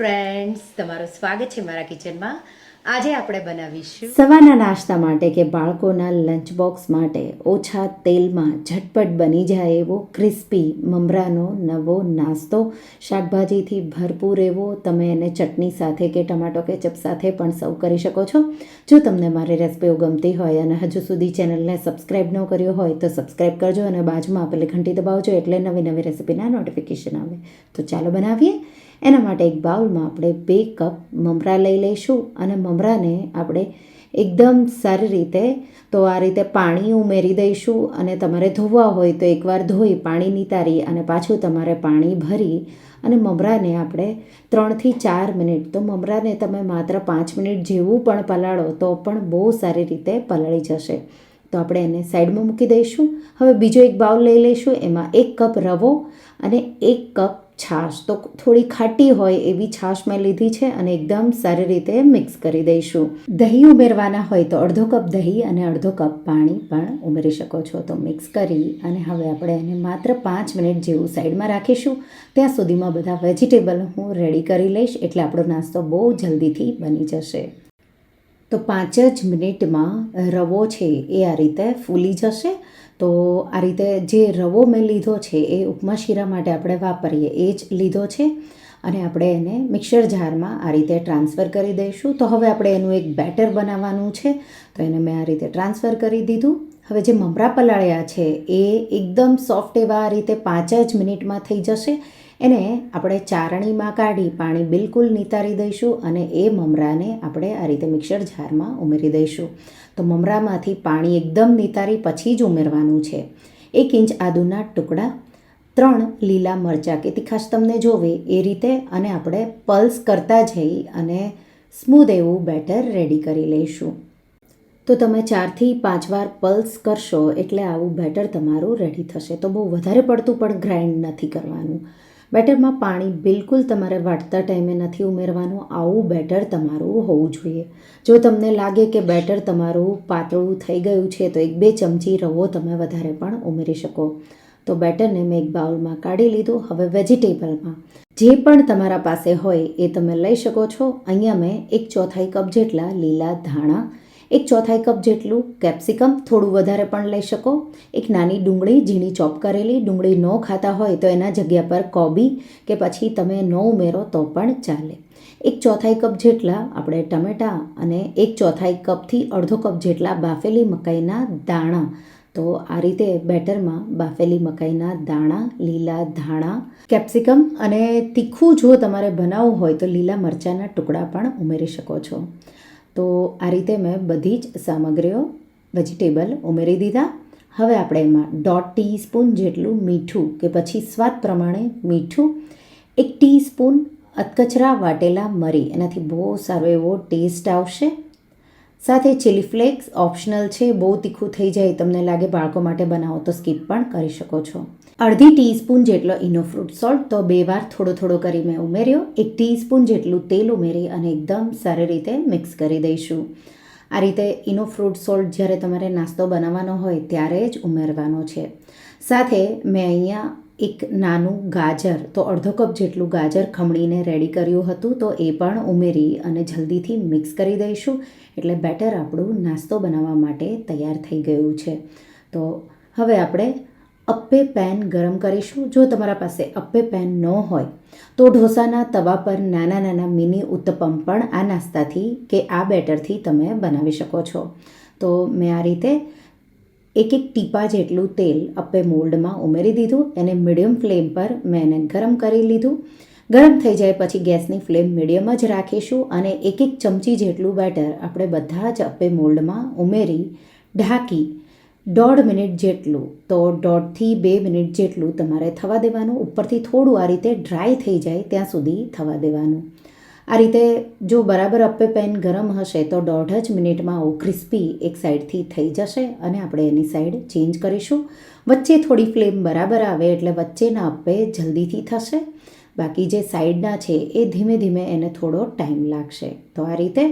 Friends તમારું સ્વાગત છે મારા કિચનમાં. આજે આપણે બનાવીશું સવારના નાસ્તા માટે કે બાળકોના લંચ બોક્સ માટે ઓછા તેલમાં ઝટપટ બની જાય એવો ક્રિસ્પી મમરાનો નવો નાસ્તો. શાકભાજીથી ભરપૂર એવો તમે એને ચટણી સાથે કે ટમાટો કેચપ સાથે પણ સર્વ કરી શકો છો. જો તમને મારી રેસિપીઓ ગમતી હોય અને હજુ સુધી ચેનલને સબસ્ક્રાઈબ ન કર્યો હોય તો સબસ્ક્રાઈબ કરજો અને બાજુમાં આપેલી ઘંટી દબાવજો એટલે નવી નવી રેસિપીના નોટિફિકેશન આવે. તો ચાલો બનાવીએ. એના માટે એક બાઉલમાં આપણે બે કપ મમરા લઈ લઈશું અને મમરાને આપણે એકદમ સારી રીતે, તો આ રીતે પાણી ઉમેરી દઈશું અને તમારે ધોવા હોય તો એકવાર ધોઈ પાણી નિતારી અને પાછું તમારે પાણી ભરી અને મમરાને આપણે ત્રણથી ચાર મિનિટ, તો મમરાને તમે માત્ર પાંચ મિનિટ જેવું પણ પલાળો તો પણ બહુ સારી રીતે પલાળી જશે. તો આપણે એને સાઈડમાં મૂકી દઈશું. હવે બીજો એક બાઉલ લઈ લઈશું. એમાં એક કપ રવો અને એક કપ છાશ. તો થોડી ખાટી હોય એવી છાશ મેં લીધી છે અને એકદમ સારી રીતે મિક્સ કરી દઈશું. દહીં ઉમેરવાના હોય તો અડધો કપ દહીં અને અડધો કપ પાણી પણ ઉમેરી શકો છો. તો મિક્સ કરી અને હવે આપણે એને માત્ર પાંચ મિનિટ જેવું સાઈડમાં રાખીશું. ત્યાં સુધીમાં બધા વેજીટેબલ હું રેડી કરી લઈશ એટલે આપણો નાસ્તો બહુ જલ્દીથી બની જશે. તો પાંચ જ મિનિટમાં રવો છે એ આ રીતે ફૂલી જશે. તો આ રીતે જે રવો મેં લીધો છે એ ઉપમા શીરા માટે આપણે વાપરીએ, એ જ લીધો છે. અને આપણે એને મિક્સર જારમાં આ રીતે ટ્રાન્સફર કરી દઈશું. તો હવે આપણે એનું એક બેટર બનાવવાનું છે. તો એને મેં આ રીતે ટ્રાન્સફર કરી દીધું. હવે જે મમરા પલાળ્યા છે એ એકદમ સોફ્ટ એવા આ રીતે પાંચ જ મિનિટમાં થઈ જશે. એને આપણે ચારણીમાં કાઢી પાણી બિલકુલ નિતારી દઈશું અને એ મમરાને આપણે આ રીતે મિક્સર જારમાં ઉમેરી દઈશું. તો મમરામાંથી પાણી એકદમ નિતારી પછી જ ઉમેરવાનું છે. એક ઇંચ આદુના ટુકડા, ત્રણ લીલા મરચાં કે તીખાશ તમને જોવે એ રીતે અને આપણે પલ્સ કરતા જઈ અને સ્મૂધ એવું બેટર રેડી કરી લઈશું. તો તમે ચારથી પાંચ વાર પલ્સ કરશો એટલે આવું બેટર તમારું રેડી થશે. તો બહુ વધારે પડતું પણ ગ્રાઇન્ડ નથી કરવાનું. બેટરમાં પાણી બિલકુલ તમારે વાટતા ટાઈમે નથી ઉમેરવાનું. આવું બેટર તમારું હોવું જોઈએ. જો તમને લાગે કે બેટર તમારું પાતળું થઈ ગયું છે, તો એક બે ચમચી રવો તમે વધારે પણ ઉમેરી શકો. તો બેટરને મેં એક બાઉલમાં કાઢી લીધું. હવે વેજીટેબલમાં. જે પણ તમારા પાસે હોય એ તમે લઈ શકો છો. અહીંયા મેં એક ચોથાઈ કપ જેટલા લીલા ધાણા એક ચોથાઈ કપ જેટલું કેપ્સિકમ થોડું વધારે પણ લઈ શકો. એક નાની ડુંગળી ઝીણી ચોપ કરેલી. ડુંગળી ન ખાતા હોય તો એના જગ્યા પર કોબી કે પછી તમે ન ઉમેરો તો પણ ચાલે. એક ચોથાઈ કપ જેટલા આપણે ટમેટાં અને એક ચોથાઈ કપથી અડધો કપ જેટલા બાફેલી મકાઈના દાણા. તો આ રીતે બેટરમાં બાફેલી મકાઈના દાણા, લીલા ધાણા, કેપ્સિકમ અને તીખું જો તમારે બનાવવું હોય તો લીલા મરચાંના ટુકડા પણ ઉમેરી શકો છો. તો આ રીતે મેં બધી જ સામગ્રીઓ, વેજીટેબલ ઉમેરી દીધા. હવે આપણે એમાં દોઢ ટીસ્પૂન જેટલું મીઠું કે પછી સ્વાદ પ્રમાણે મીઠું, એક ટીસ્પૂન અધકચરા વાટેલા મરી. એનાથી બહુ સારો એવો ટેસ્ટ આવશે. સાથે ચીલી ફ્લેક્સ ઓપ્શનલ છે, બહુ તીખું થઈ જાય, તમને લાગે બાળકો માટે બનાવો તો સ્કીપ પણ કરી શકો છો. અડધી ટીસ્પૂન જેટલો ઇનો ફ્રૂટ સોલ્ટ તો બે વાર થોડો થોડો કરી મેં ઉમેર્યો. એક ટીસ્પૂન જેટલું તેલ ઉમેરી અને એકદમ સારી રીતે મિક્સ કરી દઈશું. આ રીતે ઇનો ફ્રૂટ સોલ્ટ જ્યારે તમારે નાસ્તો બનાવવાનો હોય ત્યારે જ ઉમેરવાનો છે. સાથે મેં અહીંયા એક નાનું ગાજર, તો અડધો કપ જેટલું ગાજર ખમણીને રેડી કર્યું હતું, તો એ પણ ઉમેરી અને જલ્દીથી મિક્સ કરી દઈશું. એટલે બેટર આપણું નાસ્તો બનાવવા માટે તૈયાર થઈ ગયું છે. તો હવે આપણે અપ્પે પેન ગરમ કરીશું. જો તમારા પાસે અપ્પે પેન ન હોય, તો ઢોસાના તવા પર નાના નાના મિની ઉત્તપમ પણ આ નાસ્તાથી કે આ બેટરથી તમે બનાવી શકો છો. તો મેં આ રીતે એક એક ટીપા જેટલું તેલ અપ્પે મોલ્ડમાં ઉમેરી દીધું એને મીડિયમ ફ્લેમ પર મેં એને ગરમ કરી લીધું. ગરમ થઈ જાય પછી ગેસની ફ્લેમ મીડિયમ જ રાખીશું અને એક એક ચમચી જેટલું બેટર આપણે બધા જ અપ્પે મોલ્ડમાં ઉમેરી ઢાંકી. દોઢ મિનિટ જેટલું તો દોઢથી બે મિનિટ જેટલું તમારે થવા દેવાનું. ઉપરથી થોડું આ રીતે ડ્રાય થઈ જાય ત્યાં સુધી થવા દેવાનું. આ રીતે જો બરાબર અપ્પે પેન ગરમ હશે તો દોઢ જ મિનિટમાં આવું ક્રિસ્પી એક સાઈડથી થઈ જશે અને આપણે એની સાઈડ ચેન્જ કરીશું. વચ્ચે થોડી ફ્લેમ બરાબર આવે એટલે વચ્ચેના અપ્પે જલ્દીથી થશે. બાકી જે સાઈડના છે એ ધીમે ધીમે એને થોડો ટાઈમ લાગશે. તો આ રીતે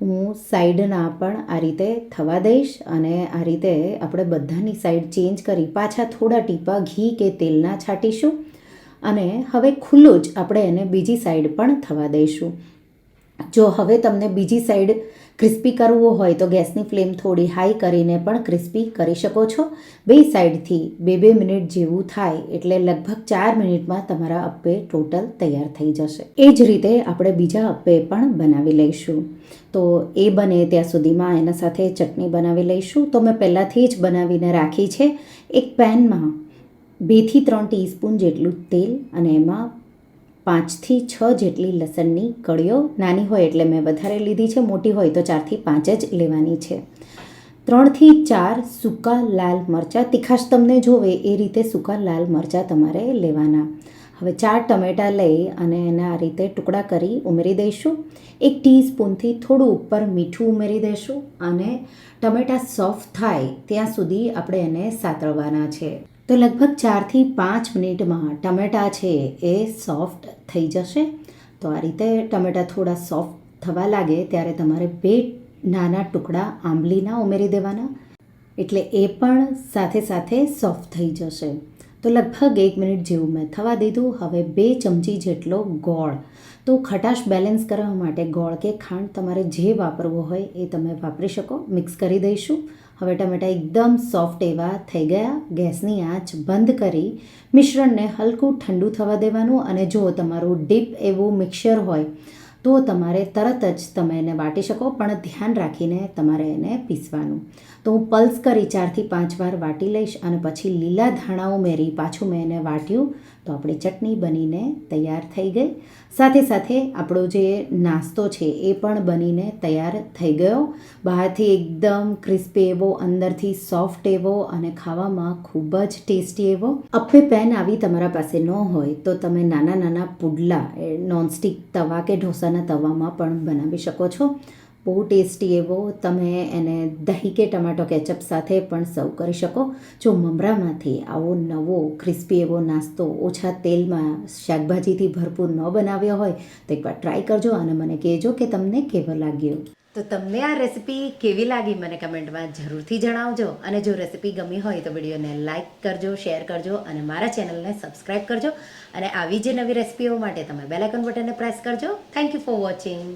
હું સાઈડના પણ આ રીતે થવા દઈશ અને આ રીતે આપણે બધાની સાઈડ ચેન્જ કરી પાછા થોડા ટીપા ઘી કે તેલના છાંટીશું. અને હવે ખુલ્લું જ આપણે એને બીજી સાઈડ પણ થવા દઈશું. જો હવે તમને બીજી સાઈડ ક્રિસ્પી કરવું હોય તો ગેસની ફ્લેમ થોડી હાઈ કરીને પણ ક્રિસ્પી કરી શકો છો. બે સાઈડથી બે બે મિનિટ જેવું થાય એટલે લગભગ ચાર મિનિટમાં તમારા અપ્પે ટોટલ તૈયાર થઈ જશે. એ જ રીતે આપણે બીજા અપ્પે પણ બનાવી લઈશું. તો એ બને ત્યાં સુધીમાં એના સાથે ચટણી બનાવી લઈશું. તો મેં પહેલાંથી જ બનાવીને રાખી છે. એક પેનમાં બેથી ત્રણ ટીસ્પૂન જેટલું તેલ અને એમાં પાંચથી છ જેટલી લસણની કળીઓ નાની હોય એટલે મેં વધારે લીધી છે, મોટી હોય તો ચારથી પાંચ જ લેવાની છે. ત્રણથી ચાર સૂકા લાલ મરચાં, તીખાશ તમને જોવે એ રીતે સૂકા લાલ મરચાં તમારે લેવાના. હવે ચાર ટમેટાં લઈ અને એના આ રીતે ટુકડા કરી ઉમેરી દઈશું. એક ટીસ્પૂનથી થોડું ઉપર મીઠું ઉમેરી દઈશું અને ટમેટાં સોફ્ટ થાય ત્યાં સુધી આપણે એને સાતળવાના છે. તો લગભગ ચારથી પાંચ મિનિટમાં ટમેટાં છે એ સોફ્ટ થઈ જશે. તો આ રીતે ટમેટાં થોડા સોફ્ટ થવા લાગે ત્યારે તમારે બે નાના ટુકડા આંબલીના ઉમેરી દેવાના. એટલે એ પણ સાથે સાથે સોફ્ટ થઈ જશે. તો લગભગ એક મિનિટ જેવું મેં થવા દીધું. હવે બે ચમચી જેટલો ગોળ. તો ખટાશ બેલેન્સ કરવા માટે ગોળ કે ખાંડ તમારે જે વાપરવું હોય એ તમે વાપરી શકો. મિક્સ કરી દઈશું. હવે ટમેટા એકદમ સોફ્ટ એવા થઈ ગયા. ગેસની આંચ બંધ કરી મિશ્રણને હલકું ઠંડુ થવા દેવાનું અને જો તમારું ડીપ એવું મિક્સર હોય તો તમારે તરત જ તમે એને વાટી શકો, પણ ધ્યાન રાખીને તમારે એને પીસવાનું. તો હું પલ્સ કરી ચારથી પાંચ વાર વાટી લઈશ અને પછી લીલા ધાણા ઉમેરી પાછું મેં એને વાટ્યું તો આપણી ચટણી બનીને તૈયાર થઈ ગઈ. સાથે સાથે આપણો જે નાસ્તો છે એ પણ બનીને તૈયાર થઈ ગયો. બહારથી એકદમ ક્રિસ્પી એવો, અંદરથી સોફ્ટ એવો અને ખાવામાં ખૂબ જ ટેસ્ટી એવો. અપ્પે પેન આવી તમારા પાસે ન હોય તો તમે નાના નાના પુડલા નોનસ્ટિક તવા કે ઢોસાના તવામાં પણ બનાવી શકો છો. બહુ ટેસ્ટી એવો તમે એને દહીં કે ટમાટો કેચઅપ સાથે પણ સર્વ કરી શકો. જો મમરામાંથી આવો નવો ક્રિસ્પી એવો નાસ્તો ઓછા તેલમાં શાકભાજીથી ભરપૂર ન બનાવ્યો હોય, તો એકવાર ટ્રાય કરજો અને મને કહેજો કે તમને કેવો લાગ્યો. તો તમને આ રેસિપી કેવી લાગી મને કમેન્ટમાં જરૂરથી જણાવજો. અને જો રેસિપી ગમી હોય તો વિડીયોને લાઇક કરજો, શેર કરજો અને મારા ચેનલને સબસ્ક્રાઈબ કરજો. અને આવી જે નવી રેસિપીઓ માટે તમે બેલાઇકન બટનને પ્રેસ કરજો. Thank you for watching